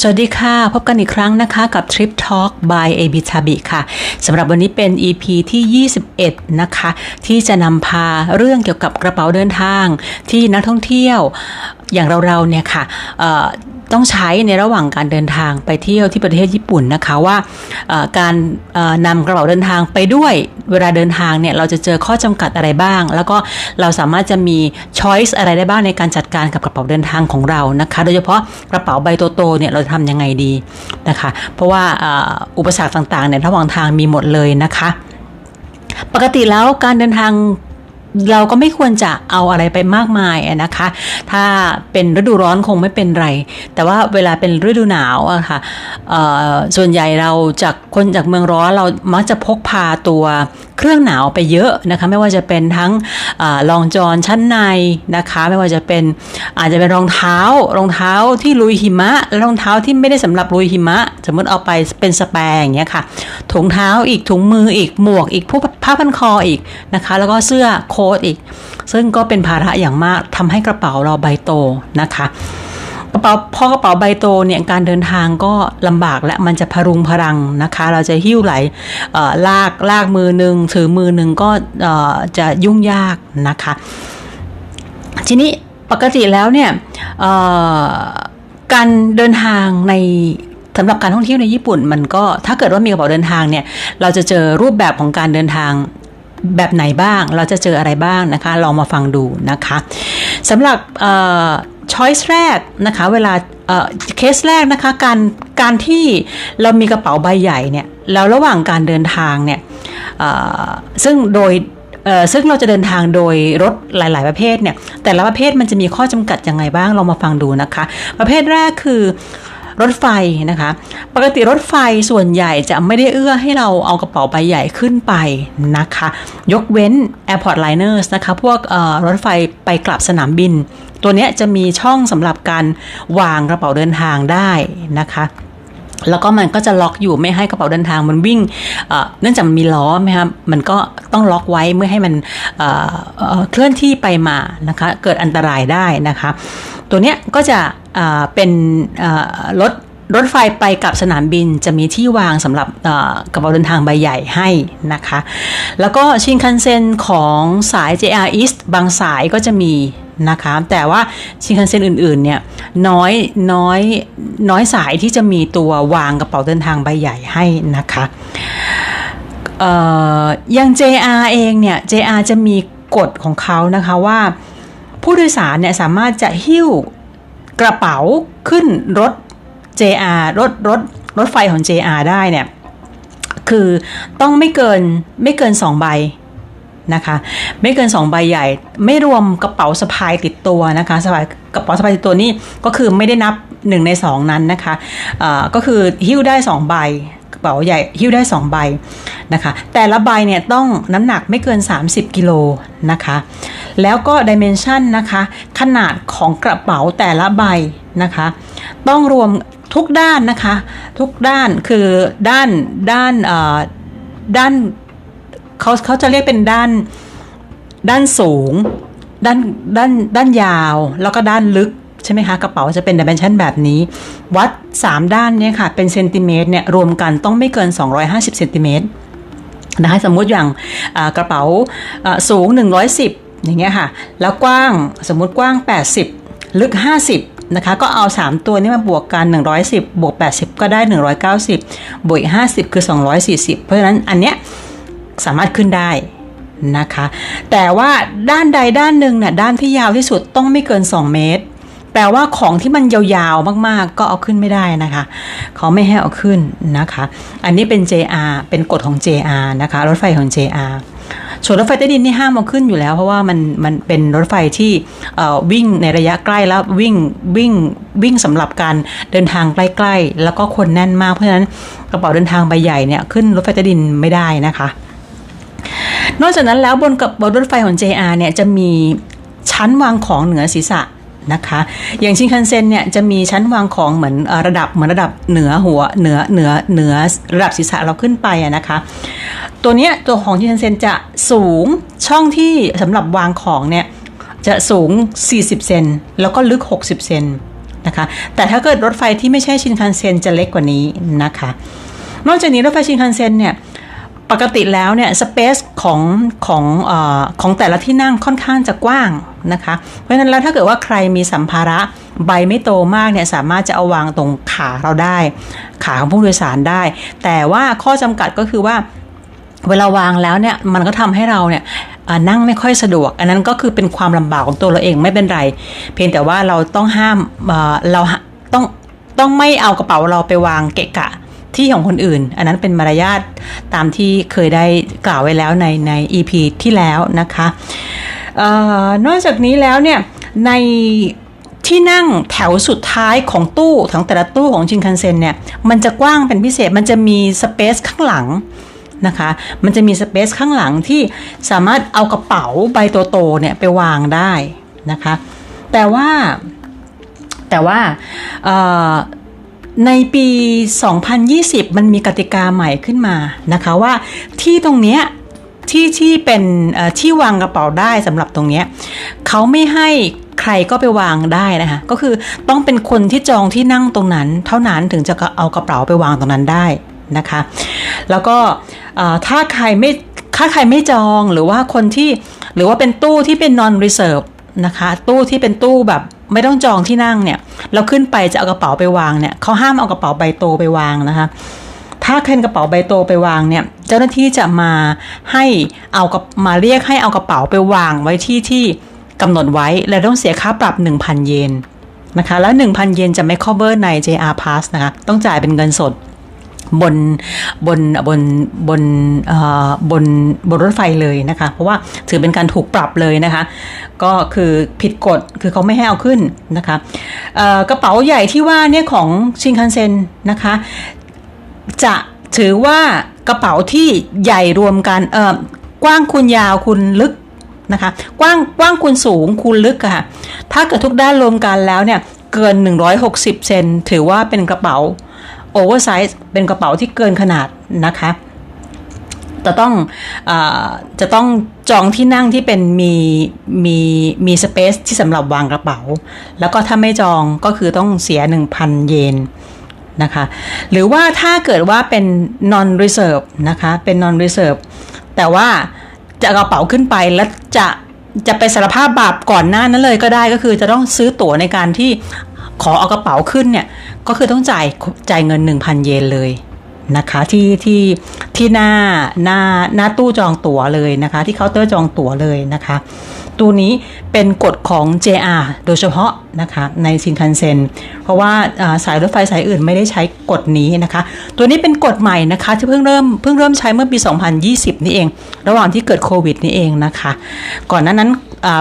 สวัสดีค่ะ พบกันอีกครั้งนะคะกับ Trip Talk by a b i t a b i ค่ะสำหรับวันนี้เป็น EP ที่ 21 นะคะ ที่จะนำพาเรื่องเกี่ยวกับกระเป๋าเดินทาง ที่นักท่องเที่ยว อย่างเราๆเนี่ยค่ะต้องใช้ในระหว่างการเดินทางไปเที่ยวที่ประเทศญี่ปุ่นนะคะว่าการเอ่อนำกระเป๋าเดินทางไปด้วยเวลาเดินทางเนี่ยเราจะเจอข้อจำกัดอะไรบ้าง แล้วก็เราสามารถจะมี choice อะไรได้บ้างในการจัดการกับกระเป๋าเดินทางของเรานะคะ โดยเฉพาะกระเป๋าใบโตๆเนี่ยเราจะทำยังไงดีนะคะ เพราะว่าอุปสรรคต่างๆเนี่ยระหว่างทางมีหมดเลยนะคะ ปกติแล้วการเดินทาง เราก็ไม่ควรจะเอาอะไรไปมากมายนะคะ ถ้าเป็นฤดูร้อนคงไม่เป็นไร แต่ว่าเวลาเป็นฤดูหนาวอะค่ะเอ่อส่วนใหญ่เราจากคนจากเมืองร้อนเรามักจะพกพาตัวเครื่องหนาวไปเยอะนะคะ ไม่ว่าจะเป็นทั้งออรองจอนชั้นในนะคะ ไม่ว่าจะเป็นอาจจะเป็นรองเท้ารองเท้าที่ลุยหิมะรองเท้าที่ไม่ได้สำหรับลุยหิมะ สมมติเอาไปเป็นสแปร์อย่างเงี้ยค่ะถุงเท้าอีกถุงมืออีกหมวกอีกผ้าพันคออีกนะคะ แล้วก็เสื้อโคทอีก ซึ่งก็เป็นภาระอย่างมากทำให้กระเป๋าเราใบโตนะคะ กระเป๋าพอกระเป๋าใบโตเนี่ยการเดินทางก็ลำบากและมันจะพรุงพรังนะคะ เราจะหิ้วไหลลากลากมือหนึ่งถือมือหนึ่งก็จะยุ่งยากนะคะ ทีนี้ปกติแล้วเนี่ยการเดินทางในสำหรับการท่องเที่ยวในญี่ปุ่นมันก็ถ้าเกิดว่ามีกระเป๋าเดินทางเนี่ย เราจะเจอรูปแบบของการเดินทาง แบบไหนบ้าง เราจะเจออะไรบ้างนะคะ ลองมาฟังดูนะคะสำหรับช้อยส์แรกนะคะเวลาเคสแรกนะคะการการที่เรามีกระเป๋าใบใหญ่เนี่ยแล้วระหว่างการเดินทางเนี่ยซึ่งโดยซึ่งเราจะเดินทางโดยรถหลาย ๆ ประเภทเนี่ยแต่ละประเภทมันจะมีข้อจำกัดยังไงบ้างเรามาฟังดูนะคะ ประเภทแรกคือ รถไฟนะคะ ปกติรถไฟส่วนใหญ่จะไม่ได้เอื้อให้เราเอากระเป๋าใบใหญ่ขึ้นไปนะคะ ยกเว้น Airport Liners นะคะ พวกรถไฟไปกลับสนามบิน ตัวนี้จะมีช่องสำหรับการวางกระเป๋าเดินทางได้นะคะ แล้วก็มันก็จะล็อกอยู่ไม่ให้กระเป๋าเดินทางมันวิ่งเนื่องจากมันมีล้อไหมครับมันก็ต้องล็อกไว้เมื่อให้มันเเเคลื่อนที่ไปมานะคะเกิดอันตรายได้นะคะ ตัวเนี้ยก็จะเเป็นรถ รถไฟไปกับสนามบินจะมีที่วางสำหรับกระเป๋าเดินทางใบใหญ่ให้นะคะ แล้วก็ชินคันเซ็นของสาย JR East บางสายก็จะมีนะคะ แต่ว่าชินคันเซ็นอื่นๆเนี่ยน้อยน้อยน้อยสายที่จะมีตัววางกระเป๋าเดินทางใบใหญ่ให้นะคะเอ่ออยัง JR เองเนี่ย JR จะมีกฎของเขานะคะว่า ผู้โดยสารเนี่ยสามารถจะหิ้วกระเป๋าขึ้นรถ JR รถรถรถไฟของ JR ได้เนี่ย คือต้องไม่เกินไม่เกิน 2 ใบนะคะ ไม่เกิน 2 ใบใหญ่ ไม่รวมกระเป๋าสะพายติดตัวนะคะสะพายกระเป๋าสะพายติดตัวนี่ก็คือไม่ได้นับ 1 ใน 2 นั้นนะคะเอ่อก็คือหิ้วได้ 2 ใบกระเป๋าใหญ่หิ้วได้ 2 ใบนะคะ แต่ละใบเนี่ยต้องน้ำหนักไม่เกิน 30 กิโลนะคะ แล้วก็ดิเมนชันนะคะ ขนาดของกระเป๋าแต่ละใบนะคะ ต้องรวม ทุกด้านนะคะ ทุกด้านคือด้านด้านด้านเขาเขาจะเรียกเป็นด้านด้านสูง ด้านด้านด้านยาว แล้วก็ด้านลึกใช่ไหมคะกระเป๋าจะเป็นดิเมนชันแบบนี้ วัด 3 ด้านเนี่ยค่ะ เป็นเซนติเมตรเนี่ยรวมกันต้องไม่เกิน 250เซนติเมตรนะคะสมมุติอย่างกระเป๋าอ่าสูง 110 อย่างเงี้ยค่ะ แล้วกว้างสมมุติกว้าง 80 ลึก 50 นะคะ ก็เอา 3 ตัวนี้มาบวกกัน 110 บวก 80 ก็ได้ 190 บวกอีก50 คือ 240 เพราะฉะนั้นอันเนี้ยสามารถขึ้นได้นะคะ แต่ว่าด้านใดด้านหนึ่งน่ะด้านที่ยาวที่สุดต้องไม่เกิน 2 เมตร แปลว่าของที่มันยาวๆมากๆ ก็เอาขึ้นไม่ได้นะคะ เขาไม่ให้เอาขึ้นนะคะ อันนี้เป็น JR เป็นกฎของ JR นะคะ รถไฟของ JR ส่วนรถไฟใต้ดินนี่ห้ามเอาขึ้นอยู่แล้ว เพราะว่ามันมันเป็นรถไฟที่วิ่งในระยะใกล้แล้ววิ่งวิ่งวิ่งสำหรับการเดินทางใกล้ๆ แล้วก็คนแน่นมากเพราะฉะนั้นกระเป๋าเดินทางใบใหญ่เนี่ยขึ้นรถไฟใต้ดินไม่ได้นะคะ นอกจากนั้นแล้วบนกับบนรถไฟของ JR เนี่ยจะมีชั้นวางของเหนือศีรษะ นะคะ อย่างชินคันเซ็นเนี่ยจะมีชั้นวางของเหมือนระดับเหมือนระดับเหนือหัวเหนือเหนือเหนือระดับศีรษะเราขึ้นไปอะนะคะ ตัวเนี้ยตัวของชินคันเซ็นจะสูงช่องที่สำหรับวางของเนี่ยจะสูง 40 เซนแล้วก็ลึก 60 เซนนะนะคะ แต่ถ้าเกิดรถไฟที่ไม่ใช่ชินคันเซ็นจะเล็กกว่านี้นะคะ นอกจากนี้รถไฟชินคันเซ็นเนี่ย ปกติแล้วเนี่ยสเปซของของอของแต่ละที่นั่งค่อนข้างจะกว้างนะคะ เพราะฉะนั้นแล้วถ้าเกิดว่าใครมีสัมภาระใบไม่โตมากเนี่ยสามารถจะเอาวางตรงขาเราได้ ขาของผู้โดยสารได้ แต่ว่าข้อจำกัดก็คือว่าเวลาวางแล้วเนี่ยมันก็ทำให้เราเนี่ยนั่งไม่ค่อยสะดวก อันนั้นก็คือเป็นความลำบากของตัวเราเองไม่เป็นไร เพียงแต่ว่าเราต้องห้ามเราต้องต้องไม่เอากระเป๋าเราไปวางเกะกะ ที่ของคนอื่น อันนั้นเป็นมารยาทตามที่เคยได้กล่าวไว้แล้วในใน EP ที่แล้วนะคะออนอกจากนี้แล้วเนี่ยในที่นั่งแถวสุดท้ายของตู้ทั้งแต่ละตู้ของชินคันเซ็นเนี่ยมันจะกว้างเป็นพิเศษมันจะมีสเปซข้างหลังนะคะ มันจะมีสเปซข้างหลังที่สามารถเอากระเป๋าใบโตๆเนี่ยไปวางได้นะคะ แต่ว่าแต่ว่า ในปี 2020 มันมีกติกาใหม่ขึ้นมานะคะว่าที่ตรงเนี้ยที่ที่เป็นที่วางกระเป๋าได้สำหรับตรงเนี้ยเขาไม่ให้ใครก็ไปวางได้นะคะก็คือต้องเป็นคนที่จองที่นั่งตรงนั้น เท่านั้นถึงจะเอากระเป๋าไปวางตรงนั้นได้นะคะ แล้วก็ถ้าใครไม่ถ้าใครไม่จองหรือว่าคนที่หรือว่าเป็นตู้ที่เป็น non reserve นะคะ ตู้ที่เป็นตู้แบบไม่ต้องจองที่นั่งเนี่ย เราขึ้นไปจะเอากระเป๋าไปวางเนี่ยเขาห้ามเอากระเป๋าใบโตไปวางนะคะ ถ้าเคนกระเป๋าใบโตไปวางเนี่ย เจ้าหน้าที่จะมาให้เอากับมาเรียกให้เอากระเป๋าไปวางไว้ที่ที่กำหนดไว้และต้องเสียค่าปรับ 1,000 เยนนะคะ แล้ว 1,000 เยนจะไม่ cover ใน JR Pass นะคะ ต้องจ่ายเป็นเงินสด บนบนบนบนบนบนรถไฟเลยนะคะ เพราะว่าถือเป็นการถูกปรับเลยนะคะ ก็คือผิดกฎคือเขาไม่ให้เอาขึ้นนะคะกระเป๋าใหญ่ที่ว่าเนี่ยของชินคันเซ็นนะคะ จะถือว่ากระเป๋าที่ใหญ่รวมกันเออกว้างคูณยาวคูณลึกนะคะกว้างกว้างคูณสูงคูณลึกค่ะถ้าเกิดทุกด้านรวมกันแล้วเนี่ยเกิน 160 เซนถือว่าเป็นกระเป๋า โอเวอร์ไซส์เป็นกระเป๋าที่เกินขนาดนะคะจะต้องอจะต้องจองที่นั่งที่เป็นมีมีมีสเปซที่สำหรับวางกระเป๋า แล้วก็ถ้าไม่จองก็คือต้องเสีย 1,000 เยนนะคะ หรือว่าถ้าเกิดว่าเป็น non reserve นะคะ เป็น non reserve แต่ว่าจะกระเป๋าขึ้นไปแล้วจะจะไปสารภาพบาปก่อนหน้านั้นเลยก็ได้ก็คือจะต้องซื้อตั๋วในการที่ ขอเอากระเป๋าขึ้นเนี่ยก็คือต้องจ่ายจ่ายเงิน 1,000 เยนเลยนะคะที่ที่ที่หน้าหน้าหน้าตู้จองตั๋วเลยนะคะ ที่เคาน์เตอร์จองตั๋วเลยนะคะ ตัวนี้เป็นกฎของ JR โดยเฉพาะนะคะในชินคันเซ็นเพราะว่าสายรถไฟสายอื่นไม่ได้ใช้กฎนี้นะคะ ตัวนี้เป็นกฎใหม่นะคะที่เพิ่งเริ่มเพิ่งเริ่มใช้เมื่อปี 2020 นี่เอง ระหว่างที่เกิดโควิดนี่เองนะคะ ก่อนหน้านั้น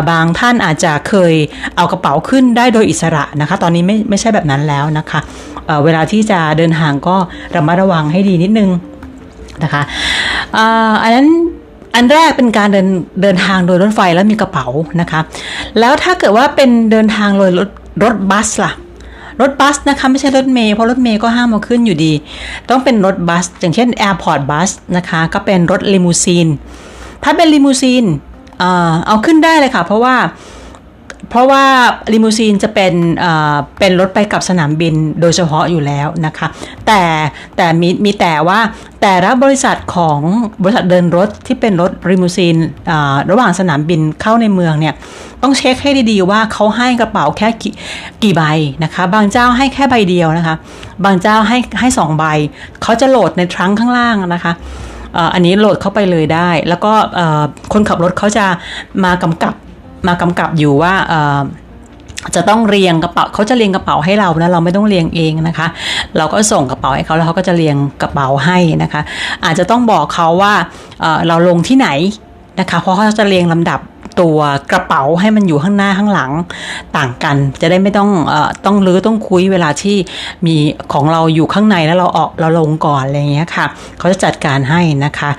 บางท่านอาจจะเคยเอากระเป๋าขึ้นได้โดยอิสระนะคะ ตอนนี้ไม่ไม่ใช่แบบนั้นแล้วนะคะเเวลาที่จะเดินทางก็ระมัดระวังให้ดีนิดนึงนะคะอันนั้นอันแรกเป็นการเดินเดินทางโดยรถไฟแล้วมีกระเป๋านะคะ แล้วถ้าเกิดว่าเป็นเดินทางโดยรถรถบัสล่ะ รถบัสนะคะไม่ใช่รถเมย์เพราะรถเมย์ก็ห้ามเอาขึ้นอยู่ดี ต้องเป็นรถบัส อย่างเช่น Airport Bus นะคะ ก็เป็นรถลิมูซีน ถ้าเป็นลิมูซีน เอาขึ้นได้เลยค่ะ เพราะว่าเพราะว่าลิมูซีนจะเป็นเป็นรถไปกับสนามบินโดยเฉพาะอยู่แล้วนะคะ แต่แต่มีมีแต่ว่าแต่ละบริษัทของบริษัทเดินรถที่เป็นรถลิมูซีนระหว่างสนามบินเข้าในเมืองเนี่ยต้องเช็คให้ดีๆว่าเขาให้กระเป๋าแค่กี่กี่ใบนะคะ บางเจ้าให้แค่ใบเดียวนะคะ บางเจ้าให้ให้สองใบเขาจะโหลดในทรังข้างล่างนะคะ อันนี้โหลดเข้าไปเลยได้ แล้วก็คนขับรถเขาจะมากำกับมากำกับอยู่ว่าจะต้องเรียงกระเป๋าเขาจะเรียงกระเป๋าให้เรานะเราไม่ต้องเรียงเองนะคะ เราก็ส่งกระเป๋าให้เขาแล้วเขาก็จะเรียงกระเป๋าให้นะคะ อาจจะต้องบอกเขาว่าเราลงที่ไหนนะคะเพราะเขาจะเรียงลำดับ ตัวกระเป๋าให้มันอยู่ข้างหน้าข้างหลังต่างกัน จะได้ไม่ต้องอต้องรื้อต้องคุยเวลาที่มีของเราอยู่ข้างในแล้วเราออกเราลงก่อนอะไรเงี้ยค่ะ เขาจะจัดการให้นะคะ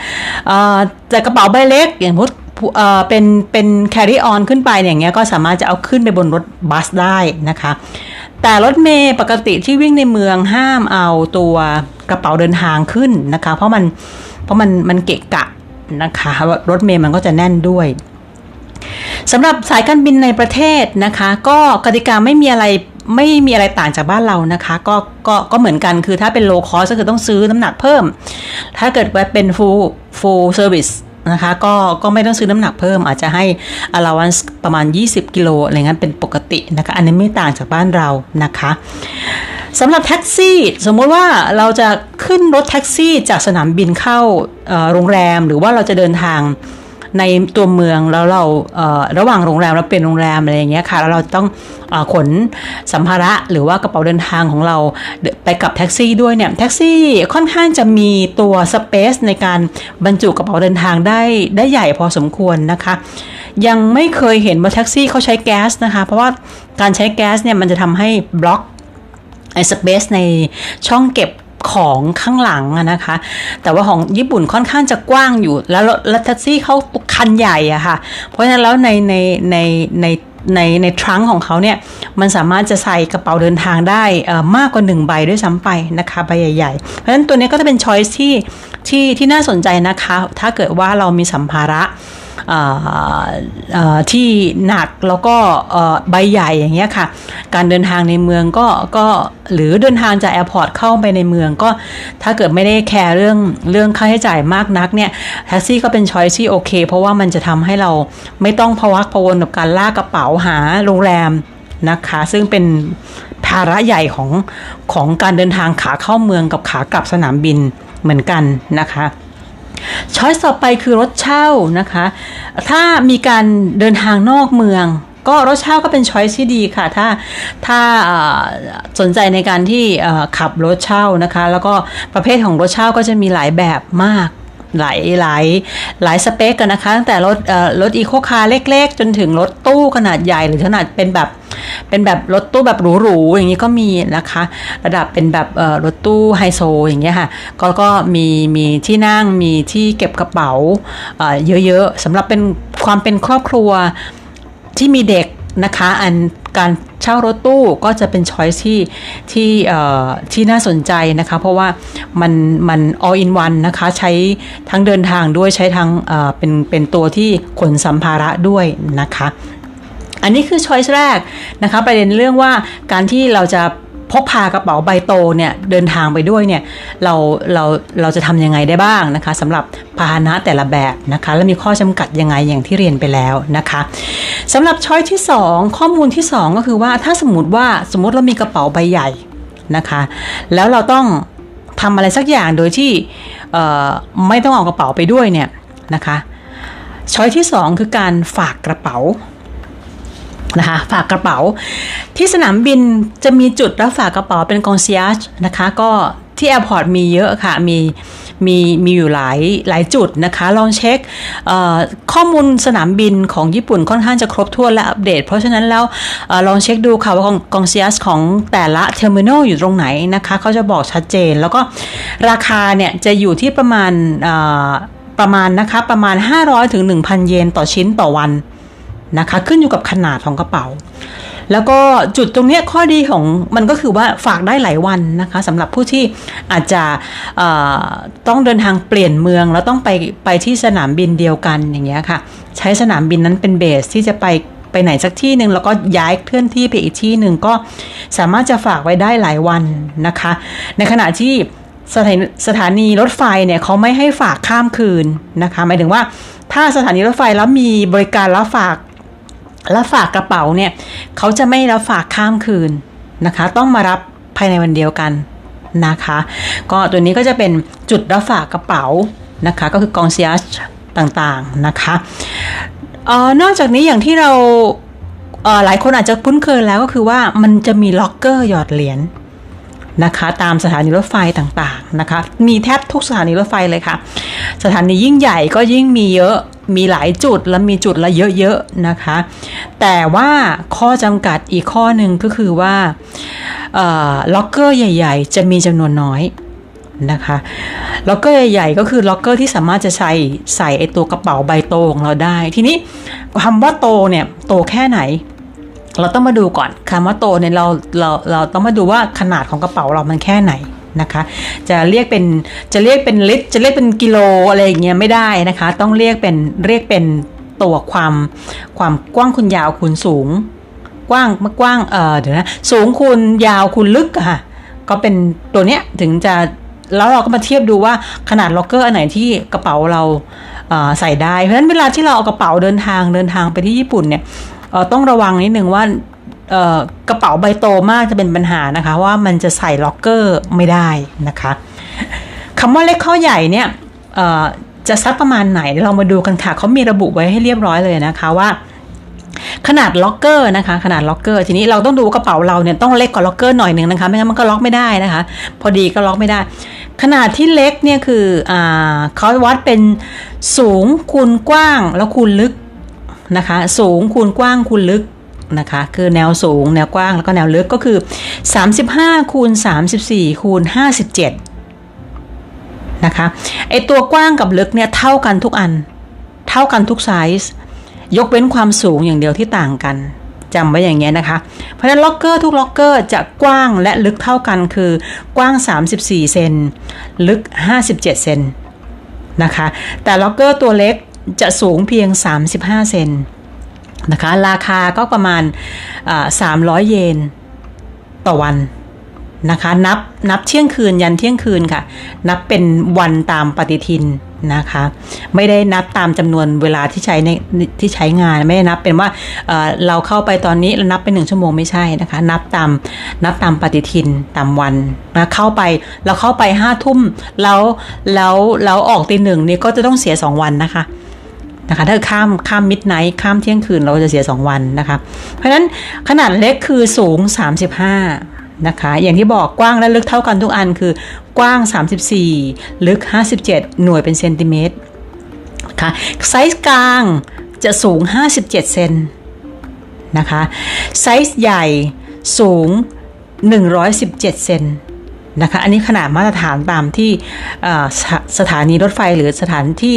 แต่กระเป๋าใบเล็กอย่างพุทเป็นเป็นแคริออนขึ้นไปอย่างเงี้ยก็สามารถจะเอาขึ้นไปบนรถบัสได้นะคะ แต่รถเมย์ปกติที่วิ่งในเมืองห้ามเอาตัวกระเป๋าเดินทางขึ้นนะคะ เพราะมันเพราะมันมันเกะกะนะคะรถเมย์มันก็จะแน่นด้วย สำหรับสายการบินในประเทศนะคะ ก็กติกาไม่มีอะไรไม่มีอะไรต่างจากบ้านเรานะคะ ก็ก็ก็เหมือนกันคือถ้าเป็นโลคอสก็คือต้องซื้อน้ำหนักเพิ่ม ถ้าเกิดว่าเป็น full full service นะคะก็ก็ไม่ต้องซื้อน้ำหนักเพิ่ม อาจจะให้ allowance ประมาณ 20 กิโลอะไรเงี้ยเป็นปกตินะคะ อันนี้ไม่ต่างจากบ้านเรานะคะสำหรับแท็กซี่ สมมุติว่าเราจะขึ้นรถแท็กซี่จากสนามบินเข้าโรงแรม หรือว่าเราจะเดินทาง ในตัวเมืองแล้วเราเระหว่างโรงแรมเราเป็นโรงแรมอะไรอย่างเงี้ยค่ะแล้วเราต้องอขนสัมภาระหรือว่ากระเป๋าเดินทางของเราไปกับแท็กซี่ด้วยเนี่ยแท็กซี่ค่อนข้างจะมีตัวสเปซในการบรรจุกระเป๋าเดินทางได้ได้ใหญ่พอสมควรนะคะ ยังไม่เคยเห็นว่าแท็กซี่เขาใช้แก๊สนะคะ เพราะว่าการใช้แก๊สเนี่ยมันจะทำให้บล็อกไอ้สเปซในช่องเก็บ ของข้างหลังนะคะ แต่ว่าของญี่ปุ่นค่อนข้างจะกว้างอยู่ แล้วรถแท็กซี่เขาคันใหญ่อะค่ะ เพราะฉะนั้นแล้วในในในในในในทรังของเขาเนี่ยมันสามารถจะใส่กระเป๋าเดินทางได้มากกว่า 1 ใบด้วยซ้ำไปนะคะใบใหญ่ๆ เพราะฉะนั้นตัวนี้ก็จะเป็นช้อยส์ที่ที่ที่น่าสนใจนะคะ ถ้าเกิดว่าเรามีสัมภาระ ที่หนักแล้วก็ใบใหญ่อย่างเงี้ยค่ะ การเดินทางในเมืองก็ก็หรือเดินทางจากแอร์พอร์ตเข้าไปในเมืองก็ถ้าเกิดไม่ได้แคร์เรื่องเรื่องค่าใช้จ่ายมากนักเนี่ยแท็กซี่ก็เป็นช้อยที่โอเค เพราะว่ามันจะทำให้เราไม่ต้องพวักพวนกับการลากกระเป๋าหาโรงแรมนะคะ ซึ่งเป็นภาระใหญ่ของของการเดินทางขาเข้าเมืองกับขากลับสนามบินเหมือนกันนะคะ ช้อยส์ต่อไปคือรถเช่านะคะ ถ้ามีการเดินทางนอกเมือง ก็รถเช่าก็เป็นช้อยส์ที่ดีค่ะ ถ้าถ้าสนใจในการที่ขับรถเช่านะคะ แล้วก็ประเภทของรถเช่าก็จะมีหลายแบบมาก หลายหลายหลายสเปคกันนะคะตั้งแต่รถเอ่อรถอีโคคาร์เล็ก ๆ จนถึงรถตู้ขนาดใหญ่หรือขนาดเป็นแบบเป็นแบบรถตู้แบบหรูๆอย่างนี้ก็มีนะคะ ระดับเป็นแบบรถตู้ไฮโซอย่างเงี้ยค่ะก็ก็มีมีที่นั่งมีที่เก็บกระเป๋าเยอะๆสำหรับเป็นความเป็นครอบครัวที่มีเด็ก นะคะ อันการเช่ารถตู้ก็จะเป็นช้อยที่ที่ที่น่าสนใจนะคะ เพราะว่ามันมัน all in one นะคะ ใช้ทั้งเดินทางด้วยใช้ทั้งเป็นเป็นตัวที่ขนสัมภาระด้วยนะคะอันนี้คือช้อยส์แรกนะคะประเด็นเรื่องว่าการที่เราจะ พกพากระเป๋าใบโตเนี่ยเดินทางไปด้วยเนี่ยเราเราเราจะทำยังไงได้บ้างนะคะสำหรับพาหนะแต่ละแบบนะคะ และมีข้อจำกัดยังไงอย่างที่เรียนไปแล้วนะคะสำหรับช้อยที่ 2 ข้อมูลที่ 2 ก็คือว่าถ้าสมมติว่าสมมติเรามีกระเป๋าใบใหญ่นะคะ แล้วเราต้องทำอะไรสักอย่างโดยที่ไม่ต้องเอากระเป๋าไปด้วยเนี่ยนะคะช้อยที่ 2 คือการฝากกระเป๋า นะคะฝากกระเป๋า ที่สนามบินจะมีจุดรับฝากกระเป๋าเป็นกองเซียชนะคะก็ที่แอร์พอร์ตมีเยอะค่ะมีมีมีอยู่หลายหลายจุดนะคะ ลองเช็คข้อมูลสนามบินของญี่ปุ่นค่อนข้างจะครบถ้วนและอัปเดต เพราะฉะนั้นแล้วอลองเช็คดูค่ะว่ากองเซียสของแต่ละเทอร์มินอลอยู่ตรงไหนนะคะเขาจะบอกชัดเจน แล้วก็ราคาเนี่ยจะอยู่ที่ประมาณประมาณนะคะประมาณ 500ถึง1,000 เยนต่อชิ้นต่อวัน นะคะ ขึ้นอยู่กับขนาดของกระเป๋า แล้วก็จุดตรงนี้ข้อดีของมันก็คือว่าฝากได้หลายวันนะคะสำหรับผู้ที่อาจจะต้องเดินทางเปลี่ยนเมืองแล้วต้องไปไปที่สนามบินเดียวกันอย่างเงี้ยค่ะ ใช้สนามบินนั้นเป็นเบสที่จะไปไปไหนสักที่หนึ่งแล้วก็ย้ายเคลื่อนที่ไปอีกที่หนึ่งก็สามารถจะฝากไว้ได้หลายวันนะคะ ในขณะที่สถานีสถานีรถไฟเนี่ยเขาไม่ให้ฝากข้ามคืนนะคะหมายถึงว่าถ้าสถานีรถไฟแล้วมีบริการรับฝาก รับฝากกระเป๋าเนี่ยเขาจะไม่รับฝากข้ามคืนนะคะ ต้องมารับภายในวันเดียวกันนะคะ ก็ตัวนี้ก็จะเป็นจุดรับฝากกระเป๋านะคะ ก็คือกองเซียชต่างๆนะคะออนอกจากนี้อย่างที่เราหลายคนอาจจะคุ้นเคยแล้วก็คือว่ามันจะมีล็อกเกอร์หยอดเหรียญ นะคะ ตามสถานีรถไฟต่างๆนะคะ มีแทบทุกสถานีรถไฟเลยค่ะ สถานียิ่งใหญ่ก็ยิ่งมีเยอะมีหลายจุดและมีจุดละเยอะๆนะคะ แต่ว่าข้อจำกัดอีกข้อหนึ่งก็คือว่าล็อกเกอร์ใหญ่ ๆ จะมีจำนวนน้อยนะคะล็อกเกอร์ใหญ่ๆก็คือล็อกเกอร์ที่สามารถจะใส่ใส่ไอตัวกระเป๋าใบโตของเราได้ ทีนี้คำว่าโตเนี่ยโตแค่ไหน เราต้องมาดูก่อนคำว่าโตเนี่ยเราเราเราต้องมาดูว่าขนาดของกระเป๋าเรามันแค่ไหนนะคะ จะเรียกเป็นจะเรียกเป็นลิตรจะเรียกเป็นกิโลอะไรอย่างเงี้ยไม่ได้นะคะ ต้องเรียกเป็นเรียกเป็นตัวความความกว้างคุณยาวคูณสูง กว้างกว้างเออเดี๋ยวนะสูงคูณยาวคูณลึกค่ะก็เป็นตัวเนี้ยถึงจะแล้วเราก็มาเทียบดูว่าขนาดล็อกเกอร์อันไหนที่กระเป๋าเราใส่ได้เพราะฉะนั้นเวลาที่เราเอากระเป๋าเดินทางเดินทางไปที่ญี่ปุ่นเนี่ย ต้องระวังนิดนึงว่ากระเป๋าใบโตมากจะเป็นปัญหานะคะ ว่ามันจะใส่ล็อกเกอร์ไม่ได้นะคะคำว่าเล็กข้อใหญ่เนี่ยจะซักประมาณไหนเรามาดูกันค่ะเขามีระบุไว้ให้เรียบร้อยเลยนะคะว่า ขนาดล็อกเกอร์นะคะ ขนาดล็อกเกอร์ทีนี้เราต้องดูกระเป๋าเราเนี่ยต้องเล็กกว่าล็อกเกอร์หน่อยหนึ่งนะคะไม่งั้นมันก็ล็อกไม่ได้นะคะ พอดีก็ล็อกไม่ได้ ขนาดที่เล็กเนี่ยคืออเขาวัดเป็นสูงคูณกว้างแล้วคูณลึก นะคะ สูงคูณกว้างคูณลึกนะคะ คือแนวสูง แนวกว้างแล้วก็แนวลึกก็คือ 35คูณ34คูณ57นะคะไอตัวกว้างกับลึกเนี่ยเท่ากันทุกอัน เท่ากันทุกไซส์ยกเว้นความสูงอย่างเดียวที่ต่างกันจำไว้อย่างเงี้ยนะคะ เพราะฉะนั้นล็อกเกอร์ทุกล็อกเกอร์จะกว้างและลึกเท่ากันคือกว้าง 34 เซน ลึก 57 เซนนะคะ แต่ล็อกเกอร์ตัวเล็ก จะสูงเพียง 35 เซนนะคะ ราคาก็ประมาณ 300 เยนต่อวันนะคะ นับนับเที่ยงคืนยันเที่ยงคืนค่ะ นับเป็นวันตามปฏิทินนะคะ ไม่ได้นับตามจำนวนเวลาที่ใช้ในที่ใช้งานไม่ได้นับเป็นว่าเเราเข้าไปตอนนี้เรานับเป็นหนึ่งชั่วโมงไม่ใช่นะคะ นับตามนับตามปฏิทินตามวันนะเข้าไปเราเข้าไปห้าทุ่มแล้วแล้วแล้วออกตีหนึ่งนี่ก็จะต้องเสียสองวันนะคะ นะคะถ้าข้ามข้ามมิดไนท์ข้ามเที่ยงคืนเราจะเสีย 2 วันนะคะเพราะฉะนั้นขนาดเล็กคือสูง 35นะคะอย่างที่บอกกว้างและลึกเท่ากันทุกอันคือกว้าง 34 ลึก 57 หน่วยเป็นเซนติเมตรนะคะไซส์กลางจะสูง 57 เซนนะคะไซส์ใหญ่สูง 117 เซน นะคะ อันนี้ขนาดมาตรฐานตามที่สถสถานีรถไฟหรือสถานที่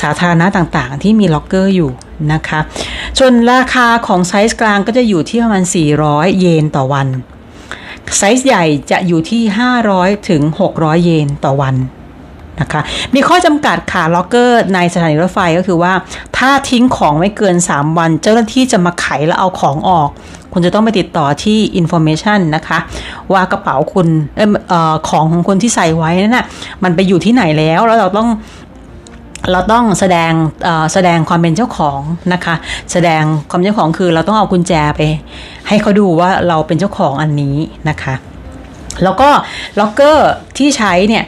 สาธารณะต่างๆ ที่มีล็อกเกอร์อยู่นะคะส่วนราคาของไซส์กลางก็จะอยู่ที่ประมาณ 400 เยนต่อวัน ไซส์ใหญ่จะอยู่ที่ 500 ถึง 600 เยนต่อวัน นะคะ มีข้อจำกัดค่ะล็อกเกอร์ในสถานีรถไฟก็คือว่า ถ้าทิ้งของไม่เกิน 3 วัน เจ้าหน้าที่จะมาไขแล้วเอาของออก คุณจะต้องไปติดต่อที่ information นะคะ ว่ากระเป๋าคุณเออของของคนที่ใส่ไว้นั่นน่ะมันไปอยู่ที่ไหนแล้วแล้วเราต้องเราต้องแสดงแสดงความเป็นเจ้าของนะคะ แสดงความเป็นเจ้าของคือเราต้องเอากุญแจไป ให้เขาดูว่าเราเป็นเจ้าของอันนี้นะคะ แล้วก็ล็อกเกอร์ที่ใช้เนี่ย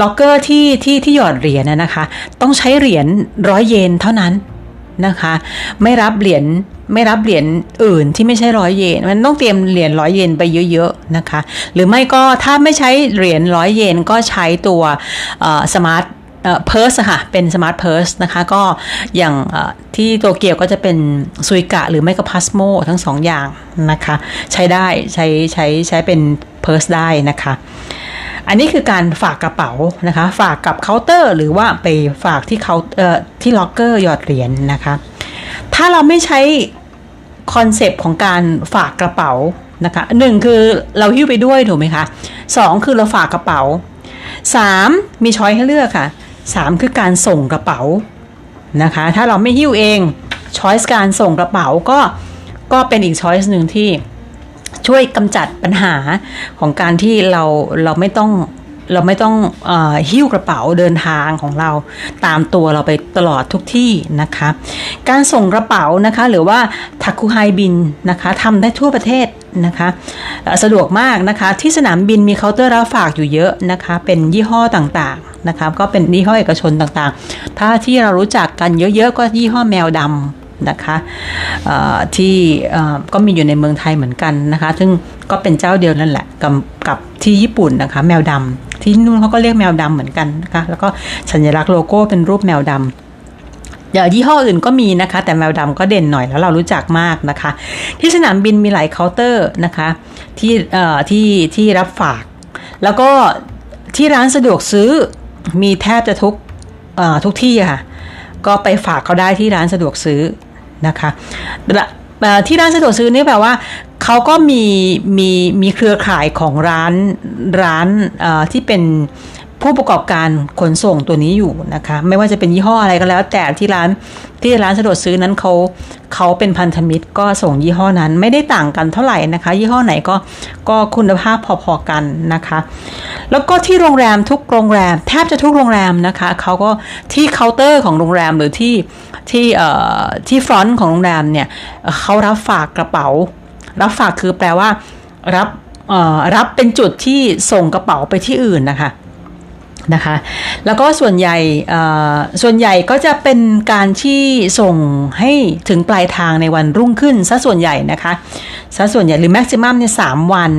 ล็อกเกอร์ที่ที่ที่หยอดเหรียญนะนะคะ ต้องใช้เหรียญร้อยเยนเท่านั้นนะคะ ไม่รับเหรียญไม่รับเหรียญอื่นที่ไม่ใช่ร้อยเยน มันต้องเตรียมเหรียญร้อยเยนไปเยอะๆนะคะ หรือไม่ก็ถ้าไม่ใช้เหรียญร้อยเยนก็ใช้ตัวสมาร์ทเพิร์สค่ะ เป็นสมาร์ทเพิร์สนะคะ ก็อย่างที่โตเกียวก็จะเป็นซุยกะหรือไม่ก็พัสโมทั้งสองอย่างนะคะ ใช้ได้ใช้ใช้ใช้เป็น เพิร์สได้นะคะ อันนี้คือการฝากกระเป๋านะคะ ฝากกับเคาน์เตอร์ หรือว่าไปฝากที่เขาเอ่อที่ล็อกเกอร์หยอดเหรียญนะคะ ถ้าเราไม่ใช้คอนเซปต์ของการฝากกระเป๋านะคะหนึ่งคือเราหิ้วไปด้วยถูกไหมคะสองคือเราฝากกระเป๋าสามมีช้อยให้เลือกค่ะสามคือการส่งกระเป๋านะคะ ถ้าเราไม่หิ้วเองช้อยส์การส่งกระเป๋าก็ก็เป็นอีกช้อยส์หนึ่งที่ ช่วยกำจัดปัญหาของการที่เราเราไม่ต้องเราไม่ต้องอหิ้วกระเป๋าเดินทางของเราตามตัวเราไปตลอดทุกที่นะคะ การส่งกระเป๋านะคะหรือว่าทักคุไฮบินนะคะทำได้ทั่วประเทศนะคะสะดวกมากนะคะที่สนามบินมีเคาน์เตอร์รับฝากอยู่เยอะนะคะเป็นยี่ห้อต่างๆนะคะก็เป็นยี่ห้อเอกชนต่างๆ ถ้าที่เรารู้จักกันเยอะๆ ก็ยี่ห้อแมวดำ นะคะที่ก็มีอยู่ในเมืองไทยเหมือนกันนะคะ ซึ่งก็เป็นเจ้าเดียวนั่นแหละกับกับที่ญี่ปุ่นนะคะ แมวดำที่นู่นเขาก็เรียกแมวดำเหมือนกันนะคะแล้วก็สัญลักษณ์โลโก้เป็นรูปแมวดำเดี๋ยวยี่ห้ออื่นก็มีนะคะ แต่แมวดำก็เด่นหน่อยแล้วเรารู้จักมากนะคะ ที่สนามบินมีหลายเคาน์เตอร์นะคะที่เอ่อที่ที่รับฝาก แล้วก็ที่ร้านสะดวกซื้อมีแทบจะทุกเอ่อทุกที่ค่ะ ก็ไปฝากเขาได้ที่ร้านสะดวกซื้อ นะคะที่ร้านสะดวกซื้อนี่แปลว่าเขาก็มีมีมีเครือข่ายของร้านร้านที่เป็นผู้ประกอบการขนส่งตัวนี้อยู่นะคะ ไม่ว่าจะเป็นยี่ห้ออะไรก็แล้ว แต่ที่ร้านที่ร้านสะดวกซื้อนั้นเขาเขาเป็นพันธมิตรก็ส่งยี่ห้อนั้น ไม่ได้ต่างกันเท่าไหร่นะคะ ยี่ห้อไหนก็ก็คุณภาพพอๆกันนะคะ แล้วก็ที่โรงแรมทุกโรงแรม แทบจะทุกโรงแรมนะคะเขาก็ที่เคาน์เตอร์ของโรงแรมหรือที่ ที่ที่ฟรอนต์ของโรงแรมเนี่ยเขารับฝากกระเป๋า รับฝากคือแปลว่า รับรับเป็นจุดที่ส่งกระเป๋าไปที่อื่นนะคะนะคะแล้วก็ส่วนใหญ่ส่วนใหญ่ก็จะเป็นการที่ส่งให้ถึงปลายทางในวันรุ่งขึ้นซะส่วนใหญ่นะคะซะส่วนใหญ่หรือแม็กซิมัมเนี่ยสามวัน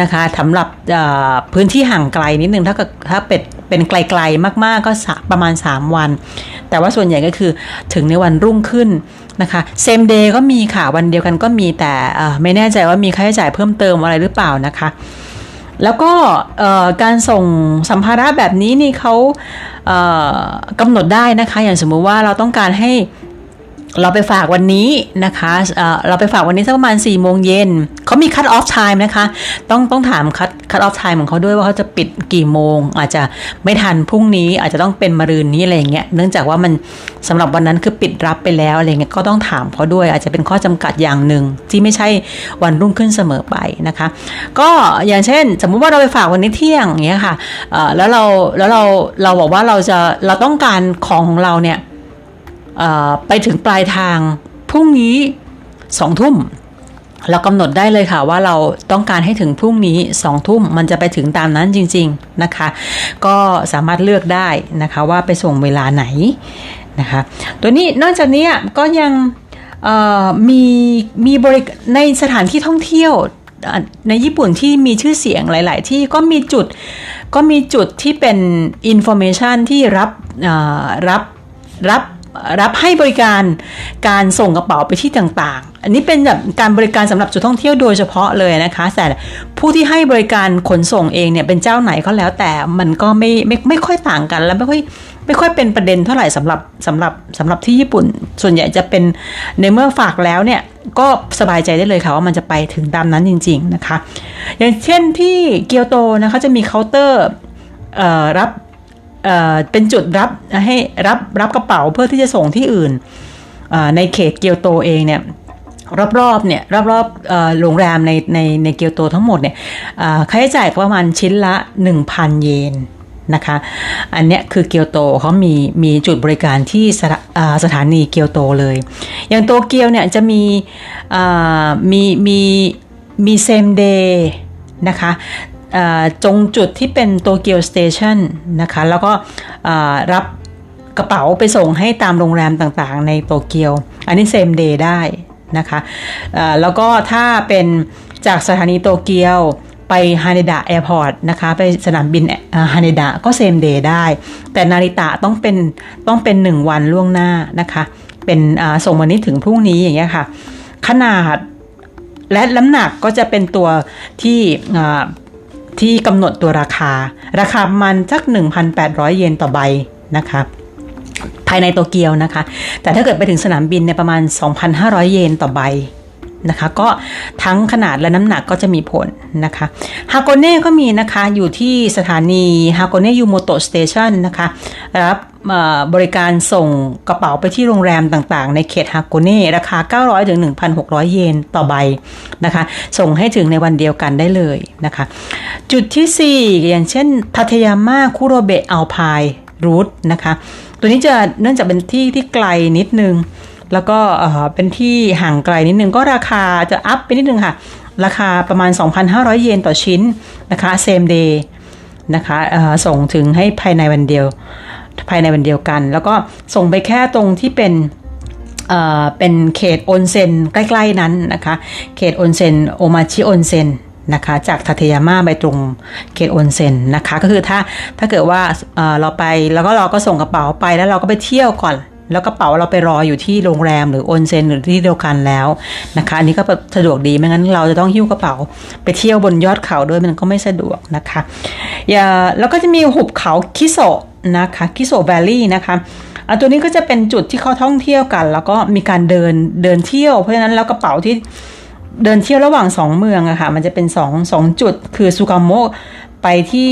นะคะสำหรับพื้นที่ห่างไกลนิดนึงถ้าเกิดถ้าเป็นเป็นไกลๆมากๆก็ประมาณ 3 วัน แต่ว่าส่วนใหญ่ก็คือถึงในวันรุ่งขึ้นนะคะเซมเดย์ก็มีค่ะ วันเดียวกันก็มีแต่ไม่แน่ใจว่ามีค่าใช้จ่ายเพิ่มเติมอะไรหรือเปล่านะคะ แล้วก็การส่งสัมภาระแบบนี้นี่เขากำหนดได้นะคะ อย่างสมมุติว่าเราต้องการให้ เราไปฝากวันนี้นะคะเอ่อเราไปฝากวันนี้สักประมาณ4ี่โมงเย็นเขามี cut off time นะคะ ต้องต้องถาม cut cut off time ของเขาด้วยว่าเขาจะปิดกี่โมง อาจจะไม่ทันพรุ่งนี้อาจจะต้องเป็นมะรืนนี้อะไรอย่างเงี้ยเนื่องจากว่ามันสำหรับวันนั้นคือปิดรับไปแล้วอะไรเงี้ยก็ต้องถามเขาด้วยอาจจะเป็นข้อจำกัดอย่างหนึ่งที่ไม่ใช่วันรุ่งขึ้นเสมอไปนะคะ ก็อย่างเช่น สมมุติว่าเราไปฝากวันนี้เที่ยงอย่างเงี้ยค่ะเอ่อแล้วเราแล้วเราเราบอกว่าเราจะเราต้องการของของเราเนี่ย ไปถึงปลายทางพรุ่งนี้สองทุ่มเรากำหนดได้เลยค่ะว่าเราต้องการให้ถึงพรุ่งนี้สองทุ่มมันจะไปถึงตามนั้นจริง ๆนะคะ ก็สามารถเลือกได้นะคะว่าไปส่งเวลาไหนนะคะตัวนี้นอกจากนี้ก็ยังมีมีบริในสถานที่ท่องเที่ยวในญี่ปุ่นที่มีชื่อเสียงหลาย ๆ ที่ก็มีจุดก็มีจุดที่เป็นอินโฟเมชันที่รับรับรับ รับให้บริการการส่งกระเป๋าไปที่ต่างๆ อันนี้เป็นแบบการบริการสำหรับจุดท่องเที่ยวโดยเฉพาะเลยนะคะ แต่ผู้ที่ให้บริการขนส่งเองเนี่ยเป็นเจ้าไหนก็แล้ว แต่มันก็ไม่ไม่ไม่ค่อยต่างกันและไม่ค่อยไม่ค่อยเป็นประเด็นเท่าไหร่สำหรับสำหรับสำหรับที่ญี่ปุ่น ส่วนใหญ่จะเป็นในเมื่อฝากแล้วเนี่ยก็สบายใจได้เลยค่ะว่ามันจะไปถึงตามนั้นจริง ๆนะคะ อย่างเช่นที่เกียวโตนะคะจะมีเคาน์เตอร์รับ เป็นจุดรับให้รับรับกระเป๋าเพื่อที่จะส่งที่อื่นในเขตเกียวโตเองเนี่ยรอบๆเนี่ยรอบๆเอ่อโรงแรมในในในเกียวโตทั้งหมดเนี่ยค่าใช้จ่ายประมาณชิ้นละ 1,000 เยนนะคะ อันเนี้ยคือเกียวโตเขามีมีจุดบริการที่สถาอ่าสถานีเกียวโตเลย อย่างโตเกียวเนี่ยจะมีมีมีมีเซมเดย์นะคะ จงจุดที่เป็นโตเกียวสเตชันนะคะแล้วก็รับกระเป๋าไปส่งให้ตามโรงแรมต่างๆ ในโตเกียว อันนี้เซมเดย์ได้นะคะแล้วก็ถ้าเป็นจากสถานีโตเกียวไปฮานิดะแอร์พอร์ตนะคะไปสนามบินฮานิดะก็เซมเดย์ได้ แต่นาริตะต้องเป็นต้องเป็น 1 วันล่วงหน้านะคะ เป็นส่งวันนี้ถึงพรุ่งนี้อย่างเงี้ยค่ะ ขนาดและน้ำหนักก็จะเป็นตัวที่ ที่กำหนดตัวราคา ราคาประมันสัก 1,800 เยนต่อใบนะคะภายในโตเกียวนะคะ แต่ถ้าเกิดไปถึงสนามบินเนี่ยประมาณ 2,500 เยนต่อใบ นะคะ ก็ทั้งขนาดและน้ำหนักก็จะมีผลนะคะฮาโกเน่ก็มีนะคะอยู่ที่สถานีฮาโกเน่ยูโมโตสเตชันนะคะรับบริการส่งกระเป๋าไปที่โรงแรมต่างๆ ในเขตฮาโกเน่ราคา 900ถึง1,600 เยนต่อใบนะคะ ส่งให้ถึงในวันเดียวกันได้เลยนะคะ จุดที่ 4 อย่างเช่นทัตยาม่าคุโรเบะอัลพายรูทนะคะ ตัวนี้จะเนื่องจากเป็นที่ที่ไกลนิดนึง แล้วก็เป็นที่ห่างไกลนิดนึงก็ราคาจะอัพไปนิดนึงค่ะ ราคาประมาณ 2,500 เยนต่อชิ้นนะคะเซมเดย์นะคะส่งถึงให้ภายในวันเดียว ภายในวันเดียวกัน แล้วก็ส่งไปแค่ตรงที่เป็นเป็นเขตโอนเซนใกล้ ๆ นั้นนะคะ เขตโอนเซนโอมาชิโอนเซ็นนะคะจากทัตยาม่าไปตรงเขตโอนเซนนะคะ ก็คือถ้าถ้าเกิดว่าเราไปแล้วก็เราก็ส่งกระเป๋าไปแล้วเราก็ไปเที่ยวก่อน แล้วกระเป๋าเราไปรออยู่ที่โรงแรมหรือโอนเซ็นหรือที่เดียวกันแล้วนะคะอันนี้ก็สะดวกดีไม่งั้นเราจะต้องหิ้วกระเป๋า ไปเที่ยวบนยอดเขาด้วยมันก็ไม่สะดวกนะคะอย่าแล้วก็จะมีหุบเขาคิโซนะคะคิโซแวลลี่นะคะอันตัวนี้ก็จะเป็นจุดที่เขาท่องเที่ยวกัน แล้วก็มีการเดินเดินเที่ยว เพราะฉะนั้นแล้วกระเป๋าที่เดินเที่ยวระหว่างสองเมืองอะค่ะมันจะเป็นสองสองจุดคือซูกาโมะไปที่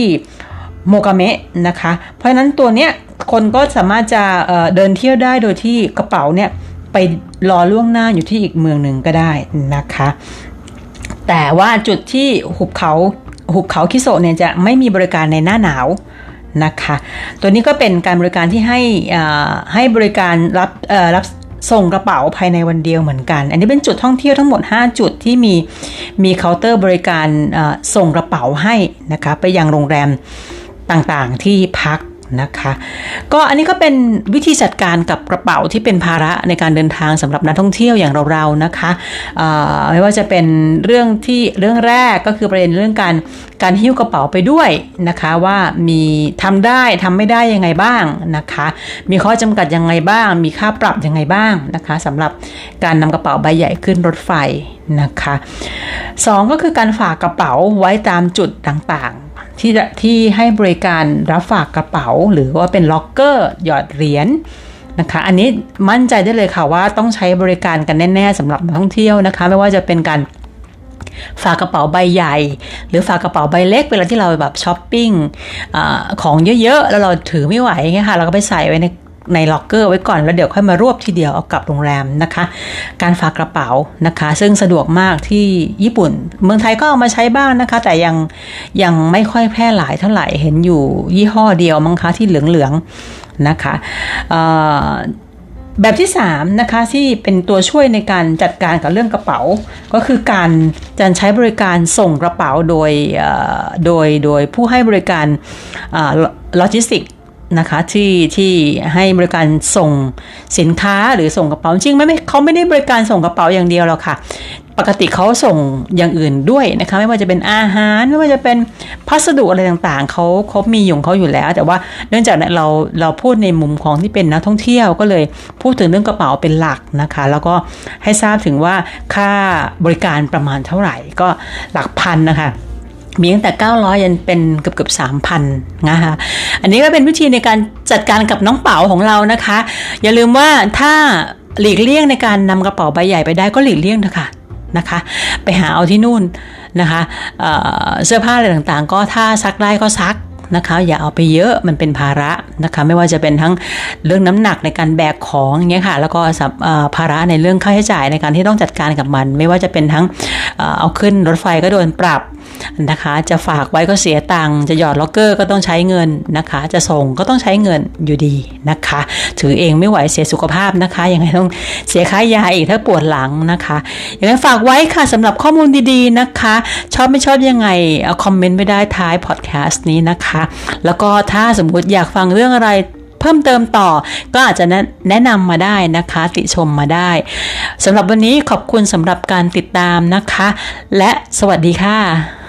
โมกาเมะนะคะ เพราะฉะนั้นตัวเนี้ย คนก็สามารถจะเเดินเที่ยวได้โดยที่กระเป๋าเนี่ยไปรอล่วงหน้าอยู่ที่อีกเมืองหนึ่งก็ได้นะคะ แต่ว่าจุดที่หุบเขาหุบเขาคิโซเนี่ยจะไม่มีบริการในหน้าหนาวนะคะ ตัวนี้ก็เป็นการบริการที่ให้ให้บริการรับรับส่งกระเป๋าภายในวันเดียวเหมือนกัน อันนี้เป็นจุดท่องเที่ยวทั้งหมด 5 จุดที่มีมีเคาน์เตอร์บริการส่งกระเป๋าให้นะคะไปยังโรงแรมต่างๆที่พัก นะคะ ก็อันนี้ก็เป็นวิธีจัดการกับกระเป๋าที่เป็นภาระในการเดินทางสำหรับนักท่องเที่ยวอย่างเราๆนะคะไม่ว่าจะเป็นเรื่องที่เรื่องแรกก็คือประเด็นเรื่องการการหิ้วกระเป๋าไปด้วยนะคะว่ามีทำได้ทำไม่ได้ยังไงบ้างนะคะ มีข้อจำกัดยังไงบ้าง มีค่าปรับยังไงบ้างนะคะสำหรับการนำกระเป๋าใบใหญ่ขึ้นรถไฟนะคะสองก็คือการฝากกระเป๋าไว้ตามจุดต่างๆ ที่ที่ให้บริการรับฝากกระเป๋า หรือว่าเป็นล็อกเกอร์หยอดเหรียญนะคะอันนี้มั่นใจได้เลยค่ะว่าต้องใช้บริการกันแน่ ๆสำหรับนักท่องเที่ยวนะคะ ไม่ว่าจะเป็นการฝากกระเป๋าใบใหญ่ หรือฝากกระเป๋าใบเล็กเวลาที่เราแบบช้อปปิ้งอของเยอะๆ แล้วเราถือไม่ไหวเงี้ยค่ะเราก็ไปใส่ไว้ใน ในล็อกเกอร์ไว้ก่อนแล้วเดี๋ยวค่อยมารวบทีเดียวเอากลับโรงแรมนะคะ การฝากกระเป๋านะคะ ซึ่งสะดวกมากที่ญี่ปุ่น เมืองไทยก็เอามาใช้บ้างนะคะ แต่ยังยังไม่ค่อยแพร่หลายเท่าไหร่เห็นอยู่ยี่ห้อเดียวมั้งคะที่เหลืองๆนะคะแบบที่3นะคะที่เป็นตัวช่วยในการจัดการกับเรื่องกระเป๋า ก็คือการการใช้บริการส่งกระเป๋าโดยโดยโดยผู้ให้บริการโลจิสติก นะคะที่ที่ให้บริการส่งสินค้าหรือส่งกระเป๋าจริงไม่ไม่เขาไม่ได้บริการส่งกระเป๋าอย่างเดียวหรอกค่ะ ปกติเขาส่งอย่างอื่นด้วยนะคะไม่ว่าจะเป็นอาหารไม่ว่าจะเป็นพัสดุอะไรต่างๆเขาเขามีอยู่ของเขาอยู่แล้ว แต่ว่าเนื่องจากเราเราพูดในมุมของที่เป็นนักท่องเที่ยวก็เลยพูดถึงเรื่องกระเป๋าเป็นหลักนะคะ แล้วก็ให้ทราบถึงว่าค่าบริการประมาณเท่าไหร่ก็หลักพันนะคะ มีตั้งแต่ 900ยันเป็นเกือบเกือบ3,000 นะคะ อันนี้ก็เป็นวิธีในการจัดการกับน้องเป๋าของเรานะคะ อย่าลืมว่าถ้าหลีกเลี่ยงในการนำกระเป๋าใบใหญ่ไปได้ก็หลีกเลี่ยงเถอะค่ะนะคะ ไปหาเอาที่นู่นนะคะเเสื้อผ้าอะไรต่างๆ ก็ถ้าซักได้ก็ซักนะคะอย่าเอาไปเยอะมันเป็นภาระนะคะไม่ว่าจะเป็นทั้งเรื่องน้ำหนักในการแบกของอย่างเงี้ยค่ะแล้วก็ภาระในเรื่องค่าใช้จ่ายในการที่ต้องจัดการกับมัน ไม่ว่าจะเป็นทั้งเอาขึ้นรถไฟก็โดนปรับ นะคะ จะฝากไว้ก็เสียตังค์จะหยอดล็อกเกอร์ก็ต้องใช้เงินนะคะ จะส่งก็ต้องใช้เงินอยู่ดีนะคะ ถือเองไม่ไหวเสียสุขภาพนะคะยังไงต้องเสียค่ายาอีกถ้าปวดหลังนะคะยังไงฝากไว้ค่ะสำหรับข้อมูลดีๆนะคะ ชอบไม่ชอบยังไงเอาคอมเมนต์ไม่ได้ท้ายพอดแคสต์นี้นะคะ แล้วก็ถ้าสมมุติอยากฟังเรื่องอะไรเพิ่มเติมต่อก็อาจจะแนะนำมาได้นะคะ ติชมมาได้สำหรับวันนี้ขอบคุณสำหรับการติดตามนะคะ และสวัสดีค่ะ